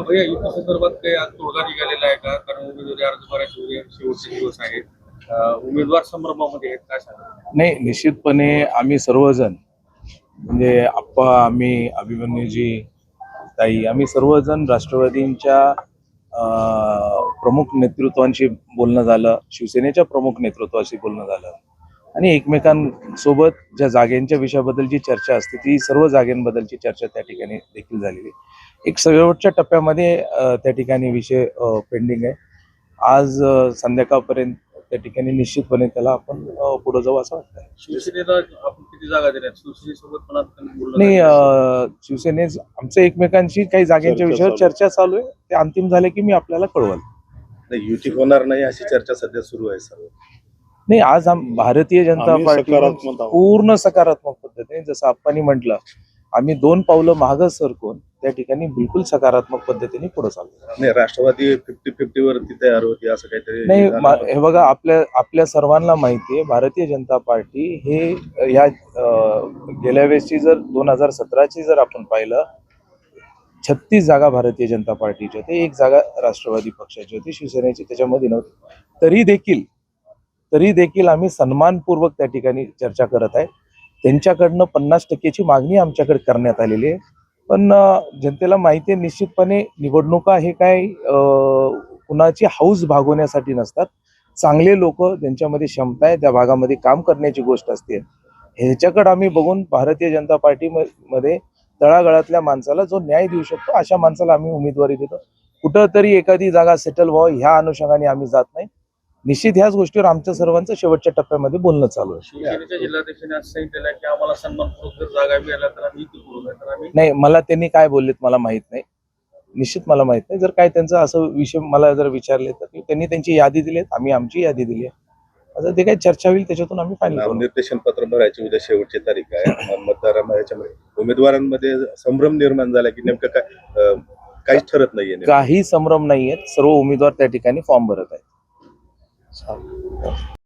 भैया युती संदर्भात काही आज तोडगा निघालेला आहे का कारण उमेदवारी अर्ज भरायचे शेवटचे दिवस आहेत उमेदवार संभ्रमामध्ये आहेत काय सांगा नाही निश्चितपणे आम्ही सर्वजण म्हणजे आप्पा आम्ही अभिमन्यूजी ताई आम्ही सर्वजण राष्ट्रवादींच्या प्रमुख नेतृत्वांशी बोलणं झालं शिवसेनेच्या प्रमुख नेतृत्वाशी बोलणं झालं. आणि एकमेकांसोबत ज्या जागेंच्या विषयाबद्दलची चर्चा असते ती सर्व जागेंबद्दलची चर्चा त्या ठिकाणी देखील झालेली. एक शेवटच्या टप्प्यामध्ये त्या ठिकाणी विषय पेंडिंग आहे. आज संध्याकाळपर्यंत त्या ठिकाणी निश्चितपणे त्याला आपण पुढे जाऊ असं वाटतं शिवसेनेला आपण किती जागा दिल्या शिवसेनेसोबत पण आता बोलणं नाही. अं, शिवसेने आमचं एकमेकांशी काही जागेच्या चर्चा विषयावर चालू. चर्चा चालू आहे. ते अंतिम झाले की मी आपल्याला कळवल. नाही युती होणार नाही अशी चर्चा सध्या सुरू आहे सर्व. नाही आज आम- भारतीय जनता आम्ही पार्टी सकारात्मक आहोत. पूर्ण सकारात्मक पद्धतीने जसं आप्पांनी म्हटलं आम्ही दोन पावलं मागं सरकून त्या ठिकाणी बिलकुल सकारात्मक पद्धतीने पुढे चाललो नाही राष्ट्रवादी फिफ्टी फिफ्टी वरती तयार होती असं काहीतरी नाही. हे बघा आपल्या आपल्या सर्वांना माहिती आहे भारतीय जनता पार्टी हे या गेल्या वेळेसची जर दोन हजार सतराची जर आपण पाहिलं छत्तीस जागा भारतीय जनता पार्टीची होती एक जागा राष्ट्रवादी पक्षाची होती शिवसेनेची त्याच्यामध्ये नव्हती. तरी देखील तरी देखील आम्ही सन्मानपूर्वक त्या ठिकाणी चर्चा करत आहे. त्यांच्याकडनं पन्नास टक्केची मागणी आमच्याकडे करण्यात आलेली आहे. पण जनतेला माहिती आहे निश्चितपणे निवडणुका हे काय कुणाची हाऊस भागवण्यासाठी नसतात. चांगले लोक ज्यांच्यामध्ये क्षमता आहे त्या भागामध्ये काम करण्याची गोष्ट असते. ह्याच्याकडे आम्ही बघून भारतीय जनता पार्टी मध्ये तळागळातल्या माणसाला जो न्याय देऊ शकतो अशा माणसाला आम्ही उमेदवारी देतो. कुठंतरी एखादी जागा सेटल व्हावं ह्या अनुषंगाने आम्ही जात नाही. निश्चित ह्याच गोष्टीवर आमच्या सर्वांचं शेवटच्या टप्प्यामध्ये बोलणं चालू आहे. जिल्हाध्यक्षांनी सांगितलेलं की आम्हाला सन्मानपूर्वक जर जागा मिळाल्या तर आम्ही युती करू नाही तर आम्ही नाही मला त्यांनी काय बोललेत मला माहीत नाही. निश्चित मला माहीत नाही. जर काय त्यांचं असं विषय मला जर विचारले तर त्यांनी त्यांची यादी दिली आम्ही आमची यादी दिली आहे. आता ते काही चर्चा होईल त्याच्यातून आम्ही फायनल करू. नामनिर्देशन पत्र भरायची उद्या शेवटची तारीख आहे. मतदारांना याच्यामध्ये उमेदवारांमध्ये संभ्रम निर्माण झाला की नेमकं काय काहीच ठरत नाहीये नेमकं. काही संभ्रम नाहीयेत. सर्व उमेदवार त्या ठिकाणी फॉर्म भरत आहेत. So.